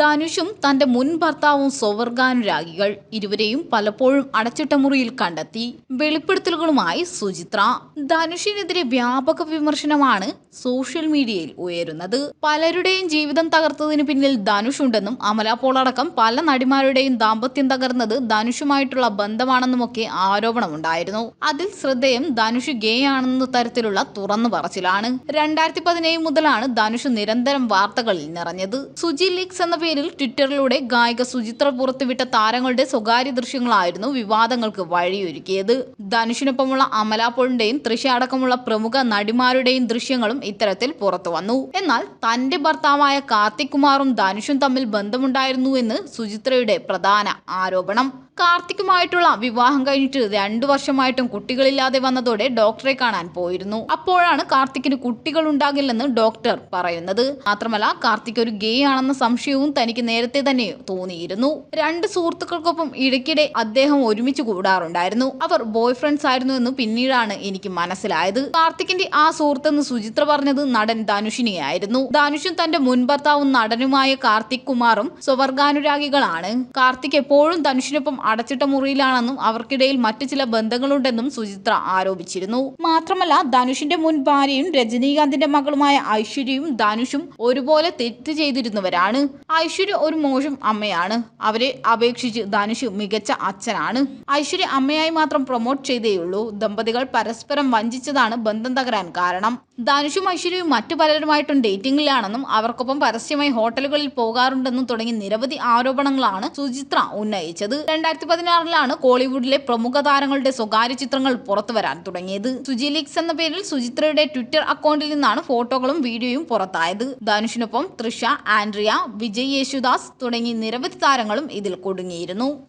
ധനുഷും തന്റെ മുൻ ഭർത്താവും സ്വവർഗാനുരാഗികൾ ഇരുവരെയും പലപ്പോഴും അടച്ചിട്ട മുറിയിൽ കണ്ടെത്തി. വെളിപ്പെടുത്തലുകളുമായി സുചിത്ര. ധനുഷിനെതിരെ വ്യാപക വിമർശനമാണ് സോഷ്യൽ മീഡിയയിൽ ഉയരുന്നത്. പലരുടെയും ജീവിതം തകർത്തതിന് പിന്നിൽ ധനുഷ് ഉണ്ടെന്നും അമല പോൾ അടക്കം പല നടിമാരുടെയും ദാമ്പത്യം തകർന്നത് ധനുഷുമായിട്ടുള്ള ബന്ധമാണെന്നുമൊക്കെ ആരോപണമുണ്ടായിരുന്നു. അതിൽ ശ്രദ്ധേയം ധനുഷ് ഗേ ആണെന്ന തരത്തിലുള്ള തുറന്നു പറച്ചിലാണ്. രണ്ടായിരത്തി പതിനേഴ് മുതലാണ് ധനുഷ് നിരന്തരം വാർത്തകളിൽ നിറഞ്ഞത്. സുജി ലീക്സ് എന്ന പേരിൽ ട്വിറ്ററിലൂടെ ഗായിക സുചിത്ര പുറത്തുവിട്ട താരങ്ങളുടെ സ്വകാര്യ ദൃശ്യങ്ങളായിരുന്നു വിവാദങ്ങൾക്ക് വഴിയൊരുക്കിയത്. ധനുഷിനൊപ്പമുള്ള അമലാപ്പോളിന്റെയും പോളിന്റെയും തൃശ അടക്കമുള്ള പ്രമുഖ നടിമാരുടെയും ദൃശ്യങ്ങളും ഇത്തരത്തിൽ പുറത്തു വന്നു. എന്നാൽ തന്റെ ഭർത്താവായ കാർത്തിക് കുമാറും ധനുഷും തമ്മിൽ ബന്ധമുണ്ടായിരുന്നുവെന്ന് സുചിത്രയുടെ പ്രധാന ആരോപണം. കാർത്തിക്കുമായിട്ടുള്ള വിവാഹം കഴിഞ്ഞിട്ട് രണ്ടു വർഷമായിട്ടും കുട്ടികളില്ലാതെ വന്നതോടെ ഡോക്ടറെ കാണാൻ പോയിരുന്നു. അപ്പോഴാണ് കാർത്തിക്കിന് കുട്ടികൾ ഉണ്ടാകില്ലെന്ന് ഡോക്ടർ പറയുന്നത്. മാത്രമല്ല കാർത്തിക് ഒരു ഗേ ആണെന്ന സംശയവും തനിക്ക് നേരത്തെ തന്നെ തോന്നിയിരുന്നു. രണ്ട് സുഹൃത്തുക്കൾക്കൊപ്പം ഇടയ്ക്കിടെ അദ്ദേഹം ഒരുമിച്ച് കൂടാറുണ്ടായിരുന്നു. അവർ ബോയ് ഫ്രണ്ട്സ് ആയിരുന്നു എന്ന് പിന്നീടാണ് എനിക്ക് മനസ്സിലായത്. കാർത്തിക്കിന്റെ ആ സുഹൃത്തെന്ന് സുചിത്ര പറഞ്ഞത് നടൻ ധനുഷിനെയായിരുന്നു. ധനുഷും തന്റെ മുൻ ഭർത്താവും നടനുമായ കാർത്തിക് കുമാറും സ്വവർഗാനുരാഗികളാണ്. കാർത്തിക് എപ്പോഴും ധനുഷിനൊപ്പം അടച്ചിട്ട മുറിയിലാണെന്നും അവർക്കിടയിൽ മറ്റു ചില ബന്ധങ്ങളുണ്ടെന്നും സുചിത്ര ആരോപിച്ചിരുന്നു. മാത്രമല്ല ധനുഷിന്റെ മുൻ ഭാര്യയും രജനീകാന്തിന്റെ മകളുമായ ഐശ്വര്യയും ധനുഷും ഒരുപോലെ തെറ്റ് ചെയ്തിരുന്നവരാണ്. ഐശ്വര്യ ഒരു മോശം അമ്മയാണ്. അവരെ അപേക്ഷിച്ച് ധനുഷ് മികച്ച അച്ഛനാണ്. ഐശ്വര്യ അമ്മയായി മാത്രം പ്രൊമോട്ട് ചെയ്തേയുള്ളൂ. ദമ്പതികൾ പരസ്പരം വഞ്ചിച്ചതാണ് ബന്ധം തകരാൻ കാരണം. ധനുഷും ഐശ്വര്യയും മറ്റു പലരുമായിട്ടും ഡേറ്റിംഗിലാണെന്നും അവർക്കൊപ്പം പരസ്യമായി ഹോട്ടലുകളിൽ പോകാറുണ്ടെന്നും തുടങ്ങി നിരവധി ആരോപണങ്ങളാണ് സുചിത്ര ഉന്നയിച്ചത്. രണ്ടായിരത്തി പതിനാറിലാണ് കോളിവുഡിലെ പ്രമുഖ താരങ്ങളുടെ സ്വകാര്യ ചിത്രങ്ങൾ പുറത്തു വരാൻ തുടങ്ങിയത്. സുജി ലീക്സ് എന്ന പേരിൽ സുചിത്രയുടെ ട്വിറ്റർ അക്കൗണ്ടിൽ നിന്നാണ് ഫോട്ടോകളും വീഡിയോയും പുറത്തായത്. ധനുഷിനൊപ്പം തൃഷ ആൻഡ്രിയ വിജയ് യേശുദാസ് തുടങ്ങി നിരവധി താരങ്ങളും ഇതിൽ കുടുങ്ങിയിരുന്നു.